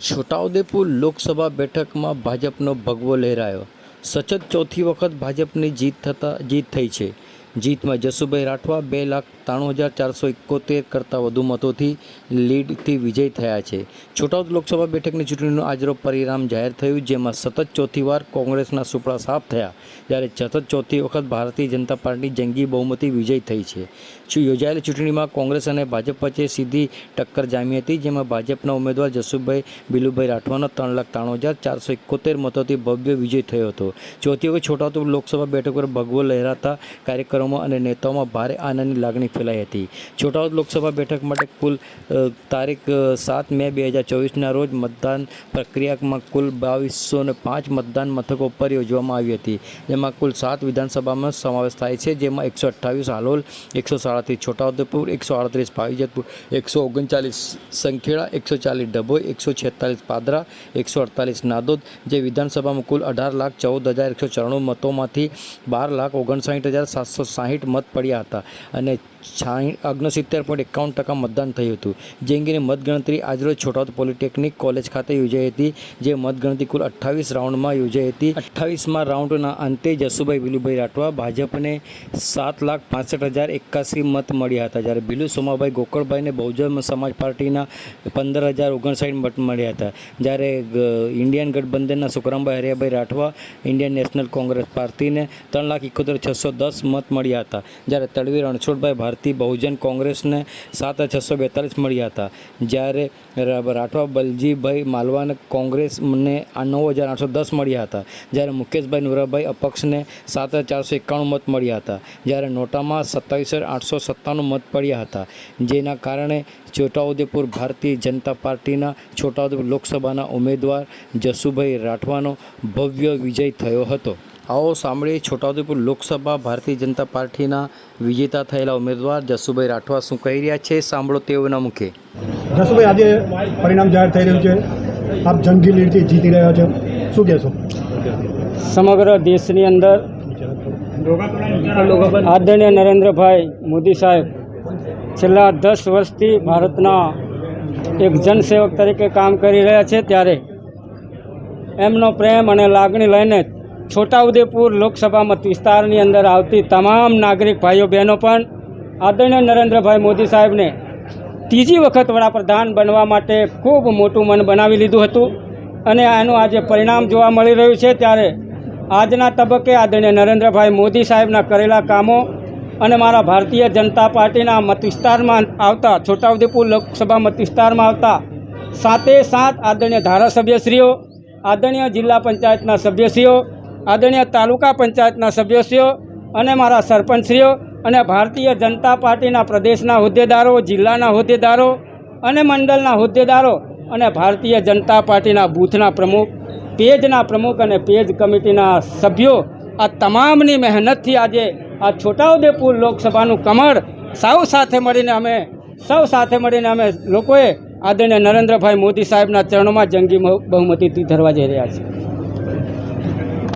છોટાઉદેપુર લોકસભા બેઠકમાં ભાજપનો ભગવો લહેરાયો. સતત ચોથી વખત ભાજપની જીત થતાં જીત થઈ છે. જીતમાં જસુભાઈ રાઠવા બે લાખ ત્રાણું હજાર ચારસો એકોતેર કરતાં વધુ મતોથી લીડથી વિજય થયા છે. છોટાઉદ લોકસભા બેઠકની ચૂંટણીનું આજરો પરિણામ જાહેર થયું, જેમાં સતત ચોથી વાર કોંગ્રેસના સુપડા સાફ થયા, જ્યારે સતત ચોથી વખત ભારતીય જનતા પાર્ટી જંગી બહુમતી વિજય થઈ છે. યોજાયેલી ચૂંટણીમાં કોંગ્રેસ અને ભાજપ વચ્ચે સીધી ટક્કર જામી હતી, જેમાં ભાજપના ઉમેદવાર જસુભાઈ બિલુભાઈ રાઠવાનો ત્રણ લાખ ત્રાણું હજાર ચારસો એકોતેર મતોથી ભવ્ય વિજય થયો હતો. ચોથી વખત છોટાઉદ લોકસભા બેઠક પર ભગવો લહેરાતા કાર્યકરોમાં અને નેતાઓમાં ભારે આનંદની લાગણી ફેલાઈ હતી. છોટાઉદ લોકસભા બેઠક માટે કુલ તારીખ સાત મે બે હજાર ચોવીસના રોજ મતદાન પ્રક્રિયામાં કુલ બાવીસો પાંચ મતદાન મથકો પર યોજવામાં આવી હતી. જેમાં કુલ સાત વિધાનસભામાં સમાવેશ થાય છે. જેમાં એકસો અઠ્ઠાવીસ હાલોલ, એકસો સાડત્રીસ છોટાઉદેપુર, એકસો આડત્રીસ પાવીજતપુર, એકસો ઓગણચાલીસ સંખેડા, એકસો ચાલીસ ડભોઈ, એકસો છેતાલીસ પાદરા, એકસો અડતાલીસ નાદોદ, જે વિધાનસભામાં કુલ અઢાર લાખ ચૌદ હજાર એકસો ચોરાણું મતોમાંથી બાર લાખ ઓગણસાઠ હજાર સાતસો સાહીઠ મત પડ્યા હતા અને છાઈ ઓગણસિત્તેર પોઈન્ટ એકાવન ટકા મતદાન થયું હતું. જે અંગેની મતગણતરી આજરોજ છોટાઉદ પોલિટેકનિક કોલેજ ખાતે યોજાઈ હતી, જે મતગણતરી કુલ અઠ્ઠાવીસ રાઉન્ડમાં યોજાઈ હતી. અઠ્ઠાવીસમાં રાઉન્ડના અંતે જસુભાઈ વિલુભાઈ રાઠવા ભાજપને સાત લાખ પાસઠ હજાર એકાસી મત મળ્યા હતા, જ્યારે બિલુ સોમાભાઈ ગોકળભાઈને બહુજન સમાજ પાર્ટીના પંદર હજાર ઓગણસાઠ મત મળ્યા હતા. જ્યારે Indian ગઠબંધનના Sukhrambhai Hariyabhai Rathwa, Indian National Congress પાર્ટીને ત્રણ લાખ એકોતેર છસો દસ મત મળ્યા હતા. જ્યારે તળવીર રણછોડભાઈ ભારતીય બહુજન કોંગ્રેસને સાત છસો બેતાલીસ મળ્યા હતા. જ્યારે રાઠવા બલજીભાઈ માલવાને કોંગ્રેસને નવ હજાર આઠસો દસ મળ્યા હતા. જ્યારે મુકેશભાઈ નુરાભાઈ અપક્ષને સાત હજાર ચારસો એકાણું મત મળ્યા હતા. જ્યારે નોટામાં સત્તાવીસ આઠસો સત્તાણું મત પડ્યા હતા. જેના કારણે છોટાઉદેપુર ભારતીય જનતા પાર્ટીના છોટાઉદેપુર લોકસભાના ઉમેદવાર જસુભાઈ રાઠવાનો ભવ્ય વિજય થયો હતો. આવો સાંભળીએ છોટાઉદેપુર લોકસભા ભારતીય જનતા પાર્ટીના વિજેતા થયેલા ઉમેદવાર જસુભાઈ રાઠવા શું કહી રહ્યા છે? સાંભળો તેઓના મુખે. જસુભાઈ આજે પરિણામ જાહેર થઈ રહ્યું છે. આપ જંગી લીડથી જીતી રહ્યા છો. શું કહેશો? સમગ્ર દેશની અંદર આદરણીય નરેન્દ્રભાઈ મોદી સાહેબ છેલ્લા દસ વર્ષથી ભારતના એક જનસેવક તરીકે કામ કરી રહ્યા છે ત્યારે એમનો પ્રેમ અને લાગણી લઈને છોટાઉદેપુર લોકસભા મત વિસ્તારની અંદર આવતી તમામ નાગરિક ભાઈઓ બહેનો પણ આદરણીય નરેન્દ્રભાઈ મોદી સાહેબને ત્રીજી વખત વડાપ્રધાન બનવા માટે ખૂબ મોટું મન બનાવી લીધું હતું અને આનું આજે પરિણામ જોવા મળી રહ્યું છે ત્યારે આજના તબક્કે આદરણીય નરેન્દ્રભાઈ મોદી સાહેબના કરેલા કામો અને મારા ભારતીય જનતા પાર્ટીના મત વિસ્તારમાં આવતા છોટાઉદેપુર લોકસભા મત વિસ્તારમાં આવતા સાતે સાત આદરણીય ધારાસભ્યશ્રીઓ, આદરણીય જિલ્લા પંચાયતના સભ્યશ્રીઓ આદરણીય તાલુકા પંચાયતના સભ્યશ્રીઓ અને મારા સરપંચશ્રીઓ અને ભારતીય જનતા પાર્ટીના પ્રદેશના હોદ્દેદારો, જિલ્લાના હોદ્દેદારો અને મંડળના હોદ્દેદારો અને ભારતીય જનતા પાર્ટીના બૂથના પ્રમુખ, પેજના પ્રમુખ અને પેજ કમિટીના સભ્યો આ તમામની મહેનતથી આજે આ છોટાઉદેપુર લોકસભાનું કમળ સૌ સાથે મળીને અમે સૌ સાથે મળીને અમે લોકોએ આદરણીય નરેન્દ્રભાઈ મોદી સાહેબના ચરણોમાં જંગી બહુ- બહુમતીથી ધરવા જઈ રહ્યા છીએ.